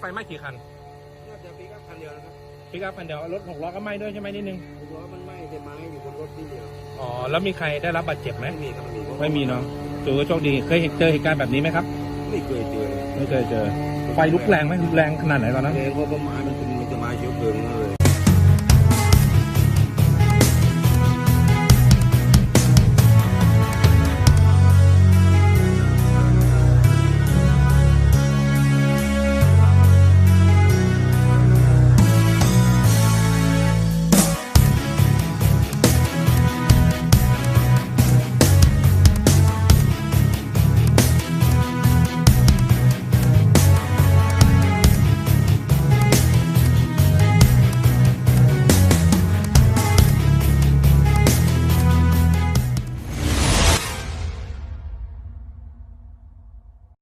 ไฟไหม้กี่คันน่าจะปีกับคันเดียวนะครับปิกอัพคันเดียวรถหกล้อก็ไหม้ด้วยใช่ไหมนิดนึงล้อมันไหม้แต่ไม้อยู่บนรถที่เดียวอ๋อแล้วมีใครได้รับบาดเจ็บไหมไม่มีครับไม่มีไม่มีเนาะถือว่าโชคดีเคยเห็นเจอเหตุการณ์แบบนี้ไหมครับ ไม่เคยเจอเลยไม่เคยเจอไฟลุกแรงไหมรุนแรงขนาดไหนตอนนั้น แรงเพราะว่าไม้มันเป็นมันจะไม้เชื้อเพลิงนเลย